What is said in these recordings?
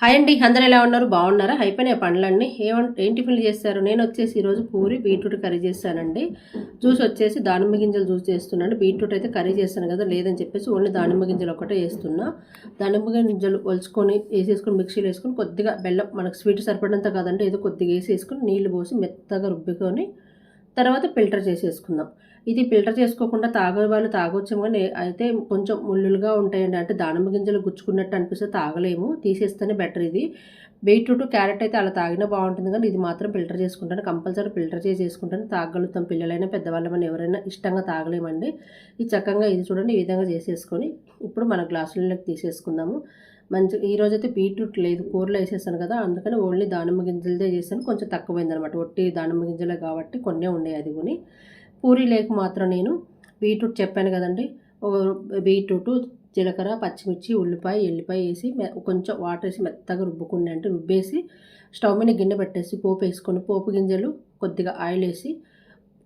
Hi అండి అందరు ఎలా ఉన్నారు? బాగున్నారా? అయిపోయినాయి పండ్లన్నీ. ఏమం ఏం టిఫిన్లు చేస్తారు నేను వచ్చేసి ఈరోజు పూరి బీట్రూట్ కర్రీ చేస్తానండి జ్యూస్ వచ్చేసి దానిమ్మ గింజలు జ్యూస్ చేస్తున్నాను. బీట్రూట్ అయితే కర్రీ చేస్తాను కదా లేదని చెప్పేసి ఓన్లీ దానిమ్మ గింజలు ఒకటే వేస్తున్నా. దానిమ్మ గింజలు ఒలుచుకొని వేసేసుకొని మిక్సీలో వేసుకొని కొద్దిగా బెల్లం మనకు స్వీట్ సరిపడంత కాదంటే ఏదో కొద్దిగా వేసేసుకొని నీళ్ళు పోసి మెత్తగా రుబ్బుకొని తర్వాత ఫిల్టర్ చేసేసుకుందాం. ఇది ఫిల్టర్ చేసుకోకుండా తాగే వాళ్ళు తాగొచ్చాము కానీ అయితే కొంచెం ముళ్ళులుగా ఉంటాయండి. అంటే దానిమ్మ గింజలు గుచ్చుకున్నట్టు అనిపిస్తే తాగలేము. తీసేస్తేనే బెటర్ ఇది. బీట్రూట్ క్యారెట్ అయితే అలా తాగినా బాగుంటుంది కానీ ఇది మాత్రం ఫిల్టర్ చేసుకుంటాను. కంపల్సరీ ఫిల్టర్ చేసేసుకుంటాను చేసుకుంటాను. తాగలుగుతాం పిల్లలైనా పెద్దవాళ్ళమైనా ఎవరైనా ఇష్టంగా తాగలేమండి. ఇది చక్కగా ఇది చూడండి ఈ విధంగా చేసేసుకొని ఇప్పుడు మన గ్లాసులలోకి తీసేసుకుందాము. మంచి ఈరోజైతే బీట్రూట్ లేదు కూరలో వేసేసాను కదా అందుకని ఓన్లీ దానిమ్మ గింజలదే చేశాను కొంచెం తక్కువైంది అనమాట ఒట్టి దానిమ్మ గింజలే కాబట్టి కొన్నే ఉన్నాయి అది కొని. పూరి లేక మాత్రం నేను బీట్రూట్ చెప్పాను కదండి. బీట్రూట్ జీలకర్ర పచ్చిమిర్చి ఉల్లిపాయ ఎల్లిపాయ వేసి కొంచెం వాటర్ వేసి మెత్తగా రుబ్బుకుని అంటే రుబ్బేసి స్టవ్ మీద గిన్నె పెట్టేసి పోపు వేసుకొని పోపు గింజలు కొద్దిగా ఆయిల్ వేసి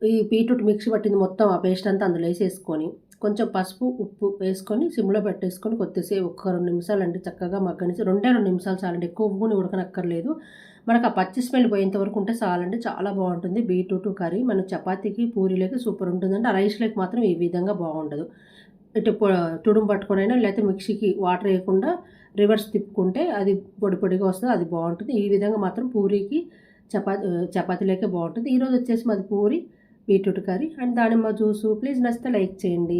ఈ బీట్రూట్ మిక్సీ పట్టింది మొత్తం ఆ పేస్ట్ అంతా అందులో వేసేసుకొని కొంచెం పసుపు ఉప్పు వేసుకొని సిమ్లో పెట్టేసుకొని కొద్దిసేపు ఒక్క రెండు నిమిషాలు అండి చక్కగా మగ్గనిసి రెండే రెండు నిమిషాలు చాలండి. ఎక్కువ ఉప్పుని ఉడకనక్కర్లేదు. మనకు ఆ పచ్చి స్మెల్ పోయేంత వరకు ఉంటే చాలండి. చాలా బాగుంటుంది. Beetroot curry. మన చపాతీకి పూరీలకి సూపర్ ఉంటుందండి. ఆ రైస్లోకి మాత్రం ఈ విధంగా బాగుండదు. ఇటు తుడుము అయినా లేకపోతే మిక్సీకి వాటర్ వేయకుండా రివర్స్ తిప్పుకుంటే అది పొడి పొడిగా వస్తుంది. అది బాగుంటుంది. ఈ విధంగా మాత్రం పూరీకి చపాతీ చపాతీలోకే బాగుంటుంది. ఈరోజు వచ్చేసి మాది పూరి బీట్రూట్ కర్రీ అండ్ దానిమ్మ జ్యూసు. ప్లీజ్ నచ్చితే లైక్ చేయండి.